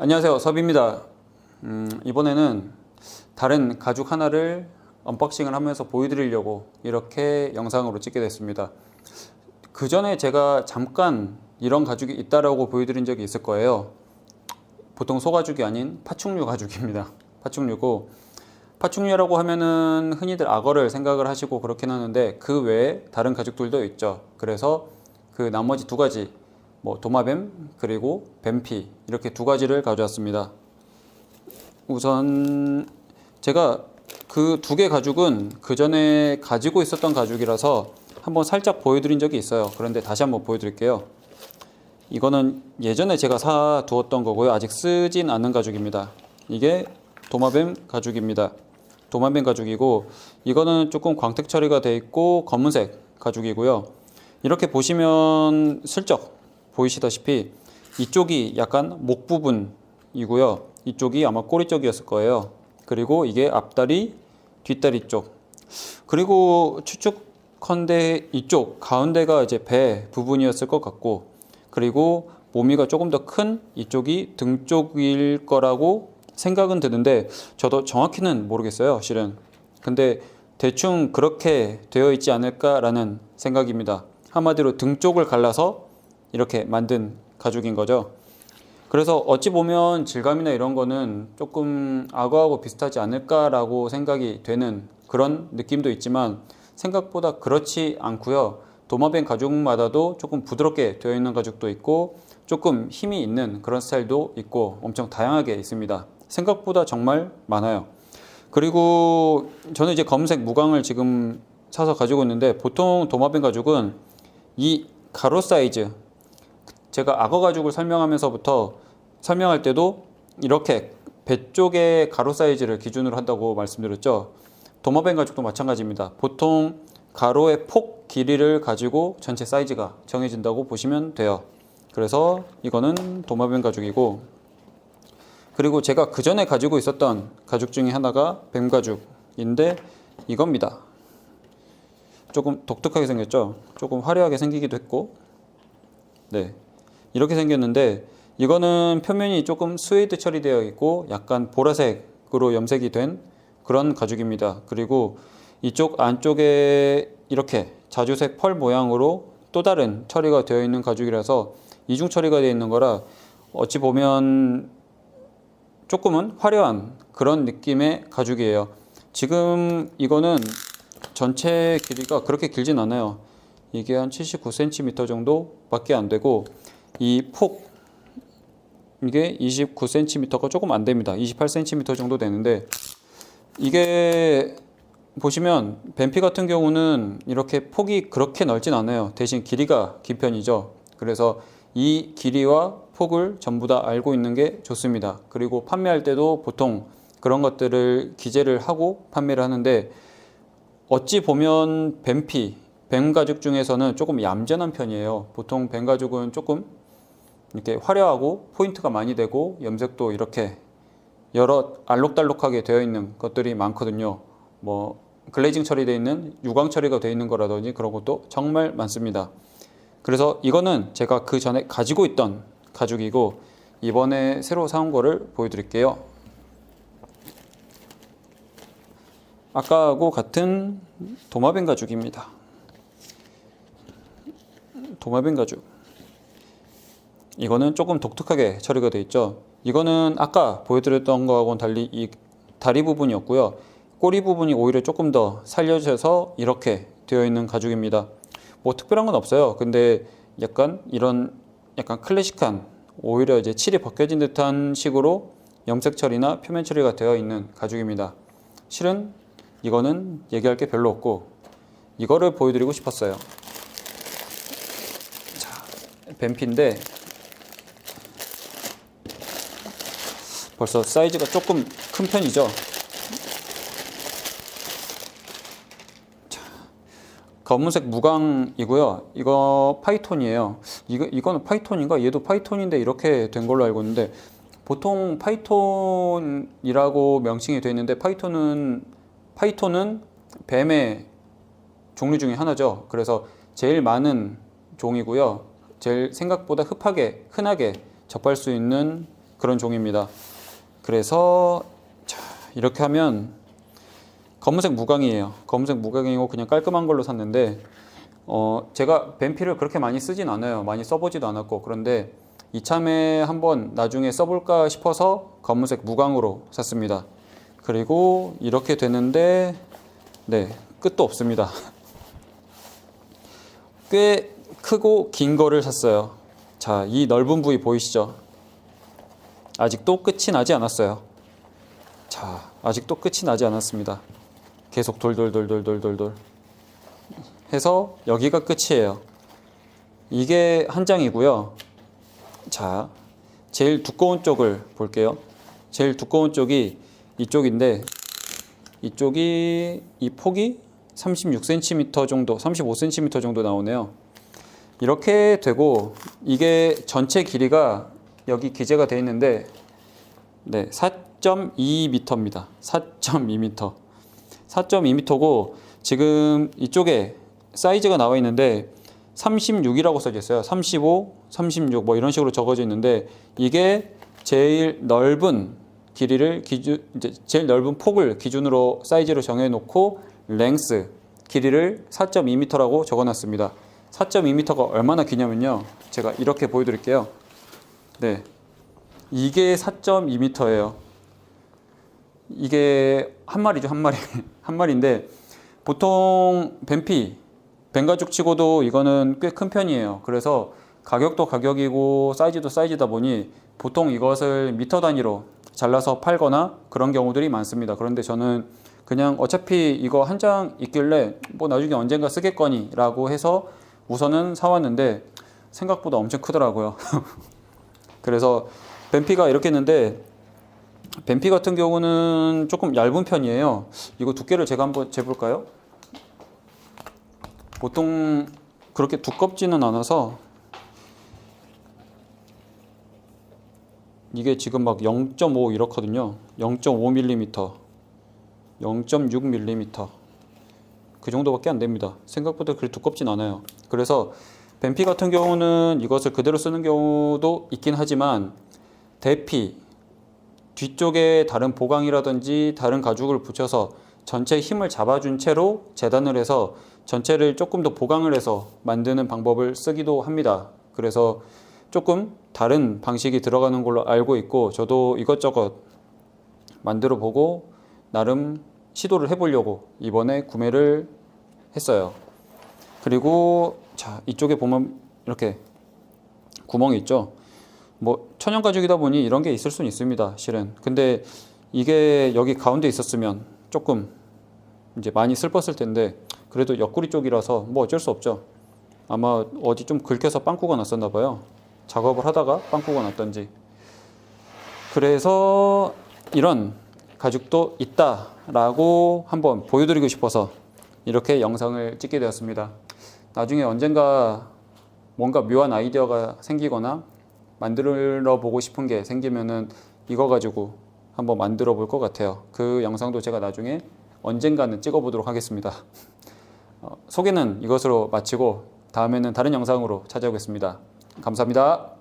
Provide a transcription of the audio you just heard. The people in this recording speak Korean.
안녕하세요. 섭입니다. 음, 이번에는 다른 가죽 하나를 언박싱을 하면서 보여드리려고 이렇게 영상으로 찍게 됐습니다. 그 전에 제가 잠깐 이런 가죽이 있다라고 보여드린 적이 있을 거예요. 보통 소가죽이 아닌 파충류 가죽입니다. 파충류고 파충류라고 하면은 흔히들 악어를 생각을 하시고 그렇긴 하는데 그 외에 다른 가죽들도 있죠. 그래서 그 나머지 두 가지 뭐 도마뱀 그리고 뱀피 이렇게 두 가지를 가져왔습니다. 우선 제가 그 두 개 가죽은 그 전에 가지고 있었던 가죽이라서 한번 살짝 보여드린 적이 있어요. 그런데 다시 한번 보여드릴게요. 이거는 예전에 제가 사 두었던 거고요. 아직 쓰진 않은 가죽입니다. 이게 도마뱀 가죽입니다. 도마뱀 가죽이고 이거는 조금 광택 처리가 돼 있고 검은색 가죽이고요. 이렇게 보시면 슬쩍 보이시다시피 이쪽이 약간 목 부분이고요. 이쪽이 아마 꼬리 쪽이었을 거예요. 그리고 이게 앞다리, 뒷다리 쪽. 그리고 추측컨대 이쪽 가운데가 이제 배 부분이었을 것 같고 그리고 몸이가 조금 더 큰 이쪽이 등 쪽일 거라고 생각은 드는데 저도 정확히는 모르겠어요, 실은. 근데 대충 그렇게 되어 있지 않을까라는 생각입니다. 한마디로 등 쪽을 갈라서 이렇게 만든 가죽인 거죠. 그래서 어찌 보면 질감이나 이런 거는 조금 악어하고 비슷하지 않을까라고 생각이 되는 그런 느낌도 있지만 생각보다 그렇지 않고요. 도마뱀 가죽마다도 조금 부드럽게 되어 있는 가죽도 있고 조금 힘이 있는 그런 스타일도 있고 엄청 다양하게 있습니다. 생각보다 정말 많아요. 그리고 저는 이제 검은색 무광을 지금 사서 가지고 있는데 보통 도마뱀 가죽은 이 가로 사이즈 제가 악어 가죽을 설명하면서부터 설명할 때도 이렇게 배 쪽의 가로 사이즈를 기준으로 한다고 말씀드렸죠. 도마뱀 가죽도 마찬가지입니다. 보통 가로의 폭 길이를 가지고 전체 사이즈가 정해진다고 보시면 돼요. 그래서 이거는 도마뱀 가죽이고 그리고 제가 그 전에 가지고 있었던 가죽 중에 하나가 뱀 가죽인데 이겁니다. 조금 독특하게 생겼죠. 조금 화려하게 생기기도 했고, 네 이렇게 생겼는데 이거는 표면이 조금 스웨이드 처리되어 있고 약간 보라색으로 염색이 된 그런 가죽입니다. 그리고 이쪽 안쪽에 이렇게 자주색 펄 모양으로 또 다른 처리가 되어 있는 가죽이라서 이중 처리가 되어 있는 거라 어찌 보면 조금은 화려한 그런 느낌의 가죽이에요. 지금 이거는 전체 길이가 그렇게 길진 않아요. 이게 한 79cm 정도밖에 안 되고 이 폭 이게 29cm가 조금 안 됩니다. 28cm 정도 되는데 이게 보시면 뱀피 같은 경우는 이렇게 폭이 그렇게 넓진 않아요. 대신 길이가 긴 편이죠. 그래서 이 길이와 폭을 전부 다 알고 있는 게 좋습니다. 그리고 판매할 때도 보통 그런 것들을 기재를 하고 판매를 하는데 어찌 보면 뱀피, 뱀 가죽 중에서는 조금 얌전한 편이에요. 보통 뱀 가죽은 조금 이렇게 화려하고 포인트가 많이 되고 염색도 이렇게 여러 알록달록하게 되어 있는 것들이 많거든요. 뭐 글레이징 처리되어 있는 유광 처리가 되어 있는 거라든지 그런 것도 정말 많습니다. 그래서 이거는 제가 그 전에 가지고 있던 가죽이고 이번에 새로 사온 거를 보여드릴게요. 아까하고 같은 도마뱀 가죽입니다. 도마뱀 가죽. 이거는 조금 독특하게 처리가 되어 있죠. 이거는 아까 보여드렸던 거하고는 달리 이 다리 부분이었고요. 꼬리 부분이 오히려 조금 더 살려져서 이렇게 되어 있는 가죽입니다. 뭐 특별한 건 없어요. 근데 약간 이런 약간 클래식한 오히려 이제 칠이 벗겨진 듯한 식으로 염색 처리나 표면 처리가 되어 있는 가죽입니다. 실은 이거는 얘기할 게 별로 없고 이거를 보여드리고 싶었어요. 자, 뱀피인데 벌써 사이즈가 조금 큰 편이죠. 자, 검은색 무광이고요. 이거 파이톤이에요. 이거 이거는 파이톤인가? 얘도 파이톤인데 이렇게 된 걸로 알고 있는데 보통 파이톤이라고 명칭이 되어 있는데 파이톤은 파이톤은 뱀의 종류 중에 하나죠. 그래서 제일 많은 종이고요. 제일 생각보다 흡하게 흔하게 접할 수 있는 그런 종입니다. 그래서 자, 이렇게 하면 검은색 무광이에요. 검은색 무광이고 그냥 깔끔한 걸로 샀는데 어, 제가 뱀피를 그렇게 많이 쓰진 않아요. 많이 써보지도 않았고 그런데 이참에 한번 나중에 써볼까 싶어서 검은색 무광으로 샀습니다. 그리고 이렇게 되는데 네 끝도 없습니다. 꽤 크고 긴 거를 샀어요. 자, 이 넓은 부위 보이시죠? 아직도 끝이 나지 않았어요. 자, 아직도 끝이 나지 않았습니다. 계속 돌돌돌돌돌돌돌 해서 여기가 끝이에요. 이게 한 장이고요. 자, 제일 두꺼운 쪽을 볼게요. 제일 두꺼운 쪽이 이쪽인데 이쪽이 이 폭이 36cm 정도, 35cm 정도 나오네요. 이렇게 되고 이게 전체 길이가 여기 기재가 되어 있는데 네, 4.2m입니다. 4.2m. 4.2m고 지금 이쪽에 사이즈가 나와 있는데 36이라고 써져 있어요. 35, 36 뭐 이런 식으로 적어져 있는데 이게 제일 넓은 길이를 기준 제일 넓은 폭을 기준으로 사이즈로 정해 놓고 랭스 길이를 4.2m라고 적어 놨습니다. 4.2m가 얼마나 기냐면요. 제가 이렇게 보여 드릴게요. 네. 이게 4.2m예요. 이게 한 마리죠, 한 마리. 한 마리인데 보통 뱀피 뱀가죽 치고도 이거는 꽤 큰 편이에요. 그래서 가격도 가격이고 사이즈도 사이즈다 보니 보통 이것을 미터 단위로 잘라서 팔거나 그런 경우들이 많습니다. 그런데 저는 그냥 어차피 이거 한 장 있길래 뭐 나중에 언젠가 쓰겠거니라고 해서 우선은 사왔는데 생각보다 엄청 크더라고요. 그래서 뱀피가 이렇게 있는데 뱀피 같은 경우는 조금 얇은 편이에요. 이거 두께를 제가 한번 재볼까요? 보통 그렇게 두껍지는 않아서 이게 지금 막 0.5 이렇거든요. 0.5mm, 0.6mm 그 정도밖에 안 됩니다. 생각보다 그리 두껍진 않아요. 그래서 뱀피 같은 경우는 이것을 그대로 쓰는 경우도 있긴 하지만 대피 뒤쪽에 다른 보강이라든지 다른 가죽을 붙여서 전체 힘을 잡아준 채로 재단을 해서 전체를 조금 더 보강을 해서 만드는 방법을 쓰기도 합니다. 그래서 조금 다른 방식이 들어가는 걸로 알고 있고 저도 이것저것 만들어 보고 나름 시도를 해보려고 이번에 구매를 했어요. 그리고 자 이쪽에 보면 이렇게 구멍이 있죠. 뭐 천연 가죽이다 보니 이런 게 있을 수는 있습니다. 실은. 근데 이게 여기 가운데 있었으면 조금 이제 많이 슬펐을 텐데 그래도 옆구리 쪽이라서 뭐 어쩔 수 없죠. 아마 어디 좀 긁혀서 빵꾸가 났었나 봐요. 작업을 하다가 빵꾸가 났던지. 그래서 이런 가죽도 있다라고 한번 보여드리고 싶어서 이렇게 영상을 찍게 되었습니다. 나중에 언젠가 뭔가 묘한 아이디어가 생기거나 만들어 보고 싶은 게 생기면은 이거 가지고 한번 만들어 볼 것 같아요. 그 영상도 제가 나중에 언젠가는 찍어 보도록 하겠습니다. 어, 소개는 이것으로 마치고 다음에는 다른 영상으로 찾아오겠습니다. 감사합니다.